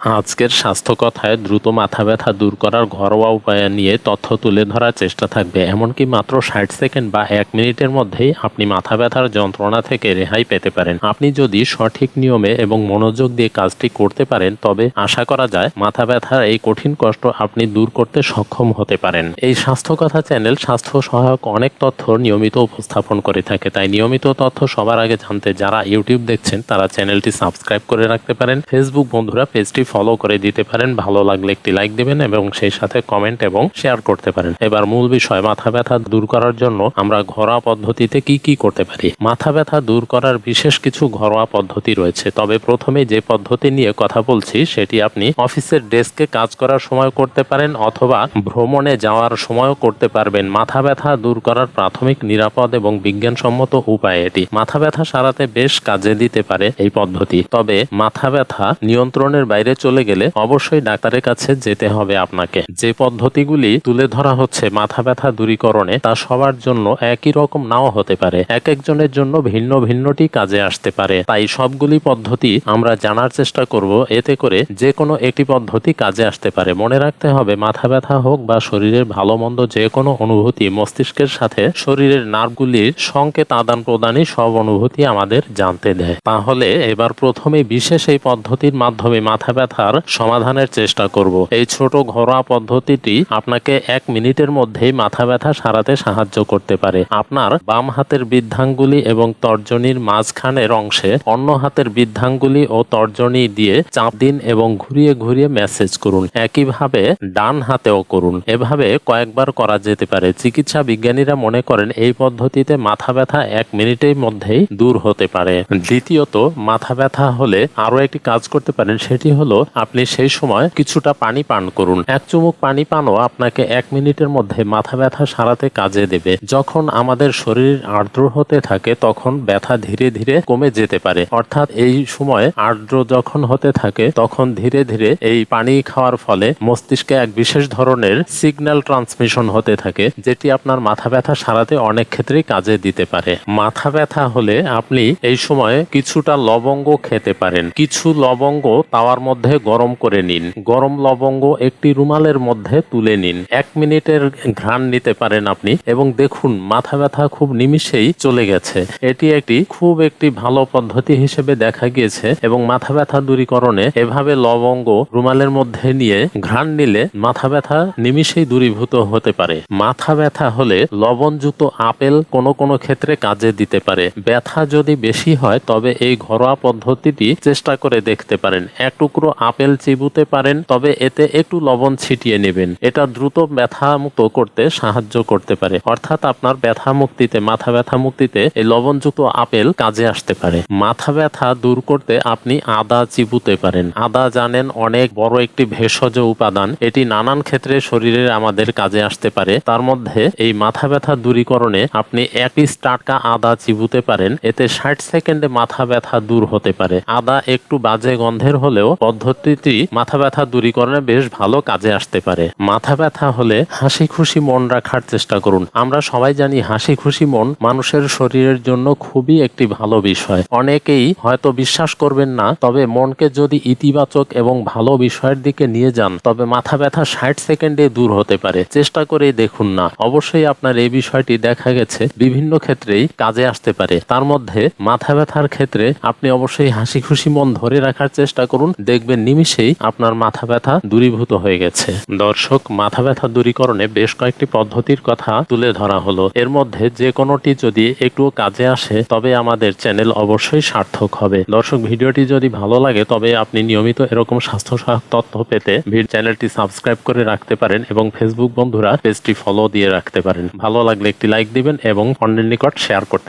আজকের স্বাস্থ্য কথায় দ্রুত মাথা ব্যথা দূর করার ঘরোয়া উপায় নিয়ে তথ্য তুলে ধরার চেষ্টা থাকবে। এমনকি মাত্র ষাট সেকেন্ড বা এক মিনিটের মধ্যেই আপনি মাথা ব্যথার যন্ত্রণা থেকে রেহাই পেতে পারেন। আপনি যদি সঠিক নিয়মে এবং মনোযোগ দিয়ে কাজটি করতে পারেন, তবে আশা করা যায় মাথা ব্যথার এই কঠিন কষ্ট আপনি দূর করতে সক্ষম হতে পারেন। এই স্বাস্থ্য কথা চ্যানেল স্বাস্থ্য সহায়ক অনেক তথ্য নিয়মিত উপস্থাপন করে থাকে। তাই নিয়মিত তথ্য সবার আগে জানতে যারা ইউটিউব দেখছেন, তারা চ্যানেলটি সাবস্ক্রাইব করে রাখতে পারেন। ফেসবুক বন্ধুরা পেজটি ফলো করে দিতে পারেন, ভালো লাগলে একটি লাইক দেবেন এবং সেই সাথে কমেন্ট এবং শেয়ার করতে পারেন। এবার মূল বিষয়, মাথা ব্যথা দূর করার জন্য আমরা ঘরোয়া পদ্ধতিতে কি কি করতে পারি? মাথা ব্যথা দূর করার বিশেষ কিছু ঘরোয়া পদ্ধতি রয়েছে। তবে প্রথমে যে পদ্ধতি নিয়ে কথা বলছি, সেটি আপনি অফিসের ডেস্কে কাজ করার সময় করতে পারেন অথবা ভ্রমণে যাওয়ার সময়ও করতে পারবেন। মাথা ব্যথা দূর করার প্রাথমিক, নিরাপদ এবং বিজ্ঞানসম্মত উপায় এটি। মাথা ব্যথা সারাতে বেশ কাজে দিতে পারে এই পদ্ধতি। তবে মাথা ব্যথা নিয়ন্ত্রণের বাইরে চলে গেলে অবশ্যই ডাক্তারের কাছে যেতে হবে আপনাকে। যে পদ্ধতিগুলি তুলে ধরা হচ্ছে মাথা ব্যথা দূরীকরণে, তা সবার জন্য একই রকম নাও হতে পারে। এক একজনের জন্য ভিন্ন ভিন্নটি কাজে আসতে পারে। তাই সবগুলি পদ্ধতি আমরা জানার চেষ্টা করব। এতে করে যে কোনো একটি পদ্ধতি কাজে আসতে পারে। মনে রাখতে হবে, মাথা ব্যথা হোক বা শরীরের ভালো মন্দ যে কোনো অনুভূতি মস্তিষ্কের সাথে, শরীরের নার্ভগুলির সংকেত আদান প্রদানই সব অনুভূতি আমাদের জানতে দেয়। তাহলে এবার প্রথমে বিশেষ এই পদ্ধতির মাধ্যমে মাথা ব্যথার সমাধানের চেষ্টা করব। এই ছোট ঘরোয়া পদ্ধতিটি আপনাকে এক মিনিটের মধ্যেই মাথা ব্যথা সারাতে সাহায্য করতে পারে। আপনার বাম হাতের বৃদ্ধাঙ্গুলি এবং তর্জনীর মাঝখানের অংশে অন্য হাতের বৃদ্ধাঙ্গুলি ও তর্জনী দিয়ে চাপ দিন এবং ঘুরিয়ে ঘুরিয়ে মেসেজ করুন। একইভাবে ডান হাতেও করুন। এভাবে কয়েকবার করা যেতে পারে। চিকিৎসা বিজ্ঞানীরা মনে করেন এই পদ্ধতিতে মাথা ব্যথা এক মিনিটের মধ্যেই দূর হতে পারে। দ্বিতীয়ত, মাথা ব্যথা হলে আরও একটি কাজ করতে পারেন। সেটি হলো আপনি সেই সময় কিছুটা পানি পান করুন। এক চুমুক পানি পানও আপনাকে এক মিনিটের মধ্যে মাথা ব্যথা সারাতে কাজে দেবে। যখন আমাদের শরীর আর্দ্র হতে থাকে, তখন ব্যথা ধীরে ধীরে কমে যেতে পারে। অর্থাৎ এই সময় আর্দ্র যখন হতে থাকে, তখন ধীরে ধীরে এই পানি খাওয়ার ফলে মস্তিষ্কে এক বিশেষ ধরনের সিগন্যাল ট্রান্সমিশন হতে থাকে, যেটি আপনার মাথা ব্যথা সারাতে অনেক ক্ষেত্রেই কাজে দিতে পারে। মাথা ব্যথা হলে আপনি এই সময় কিছুটা লবঙ্গ খেতে পারেন। কিছু লবঙ্গ তাওয়ার মধ্যে গরম করে নিন। গরম লবঙ্গ একটি রুমালের মধ্যে তুলে নিন। এক মিনিটের ঘ্রাণ নিতে পারেন আপনি এবং দেখুন, মাথা ব্যথা খুব নিমিষেই চলে গেছে। এটি একটি খুব একটি ভালো পদ্ধতি হিসেবে দেখা গিয়েছে এবং মাথা ব্যথা দূরীকরণে এভাবে লবঙ্গ রুমালের মধ্যে নিয়ে ঘ্রাণ নিলে মাথা ব্যথা নিমিষেই দূরীভূত হতে পারে। মাথা ব্যথা হলে লবণযুক্ত আপেল কোনো কোনো ক্ষেত্রে কাজে দিতে পারে। ব্যথা যদি বেশি হয়, তবে এই ঘরোয়া পদ্ধতিটি চেষ্টা করে দেখতে পারেন। এক টুকরো আপেল চিবুতে পারেন, তবে এতে একটু লবণ ছিটিয়ে নেবেন। এটা দ্রুত ব্যথা মুক্ত করতে সাহায্য করতে পারে। অর্থাৎ আপনার ব্যথা মুক্তিতে মাথা ব্যথা মুক্তিতে এই লবণযুক্ত আপেল কাজে আসতে পারে। মাথা ব্যথা দূর করতে আপনি আদা চিবুতে পারেন। আদা জানেন অনেক বড় একটি ভেষজ উপাদান। এটি নানান ক্ষেত্রে শরীরের আমাদের কাজে আসতে পারে। তার মধ্যে এই মাথা ব্যথা দূরীকরণে আপনি এক পিস টাটকা আদা চিবুতে পারেন। এতে ষাট সেকেন্ডে মাথা ব্যথা দূর হতে পারে। আদা একটু বাজে গন্ধের হলেও পদ্ধতিটি মাথা ব্যথা দূরীকরণে বেশ ভালো কাজে আসতে পারে। মাথা ব্যথা হলে হাসি খুশি মন রাখার চেষ্টা করুন। আমরা সবাই জানি হাসি খুশি মন মানুষের শরীরের জন্য খুবই একটি ভালো বিষয়। অনেকেই হয়তো বিশ্বাস করবেন না, তবে মনকে যদি ইতিবাচক এবং ভালো বিষয়ের দিকে নিয়ে যান, তবে মাথা ব্যথা ষাট সেকেন্ডে দূর হতে পারে। চেষ্টা করে দেখুন না। অবশ্যই আপনার এই বিষয়টি দেখা গেছে বিভিন্ন ক্ষেত্রেই কাজে আসতে পারে। তার মধ্যে মাথা ব্যথার ক্ষেত্রে আপনি অবশ্যই হাসি খুশি মন ধরে রাখার চেষ্টা করুন। দেখবেন নিমিষেই আপনার মাথা ব্যথা দূরীভূত হয়ে গেছে। দর্শক, মাথা ব্যথা দূরীকরণে বেশ কয়েকটি পদ্ধতির কথা তুলে ধরা হলো। এর মধ্যে যে কোনোটি যদি একটু কাজে আসে, তবে আমাদের চ্যানেল অবশ্যই সার্থক হবে। দর্শক, ভিডিওটি যদি ভালো লাগে, তবে আপনি নিয়মিত এরকম স্বাস্থ্য সহায়ক তথ্য পেতে চ্যানেলটি সাবস্ক্রাইব করে রাখতে পারেন এবং ফেসবুক বন্ধুরা পেজটি ফলো দিয়ে রাখতে পারেন। ভালো লাগলে একটি লাইক দিবেন এবং অন্যের নিকট শেয়ার করতে